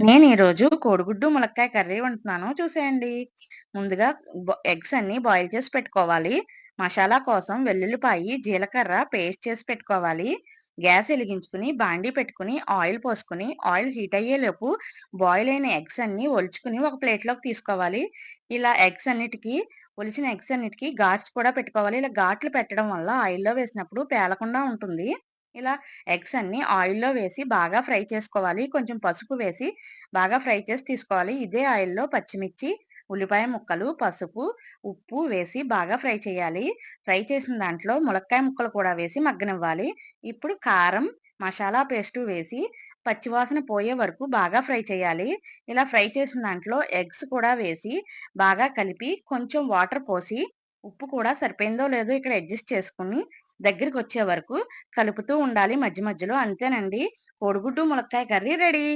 నేను ఈరోజు కోడిగుడ్డు ములక్కాయ కర్రీ వండుతున్నాను చూసేయండి. ముందుగా బ ఎగ్స్ అన్ని బాయిల్ చేసి పెట్టుకోవాలి. మసాలా కోసం వెల్లుల్లిపాయి, జీలకర్ర పేస్ట్ చేసి పెట్టుకోవాలి. గ్యాస్ వెలిగించుకుని బాండీ పెట్టుకుని ఆయిల్ పోసుకొని ఆయిల్ హీట్ అయ్యేలోపు బాయిల్ అయిన ఎగ్స్ అన్నీ ఒలుచుకుని ఒక ప్లేట్‌లోకి తీసుకోవాలి. ఇలా ఎగ్స్ అన్నిటికీ ఒలిచిన ఎగ్స్ అన్నిటికీ ఘాట్స్ కూడా పెట్టుకోవాలి. ఇలా ఘాట్లు పెట్టడం వల్ల ఆయిల్‌లో వేసినప్పుడు పేలకుండా ఉంటుంది. ఇలా ఎగ్స్ అన్ని ఆయిల్‌లో వేసి బాగా ఫ్రై చేసుకోవాలి. కొంచెం పసుపు వేసి బాగా ఫ్రై చేసి తీసుకోవాలి. ఇదే ఆయిల్‌లో పచ్చిమిర్చి, ఉల్లిపాయ ముక్కలు, పసుపు, ఉప్పు వేసి బాగా ఫ్రై చేయాలి. ఫ్రై చేసిన దాంట్లో ములక్కాయ ముక్కలు కూడా వేసి మగ్గనివ్వాలి. ఇప్పుడు కారం, మసాలా పేస్టు వేసి పచ్చివాసన పోయే వరకు బాగా ఫ్రై చేయాలి. ఇలా ఫ్రై చేసిన దాంట్లో ఎగ్స్ కూడా వేసి బాగా కలిపి కొంచెం వాటర్ పోసి ఉప్పు కూడా సరిపోయిందో లేదో ఇక్కడ అడ్జస్ట్ చేసుకొని దగ్గరికొచ్చే వరకు కలుపుతూ ఉండాలి మధ్య మధ్యలో. అంతేనండి కోడిగుడ్డు ములక్కాయ కర్రీ రెడీ.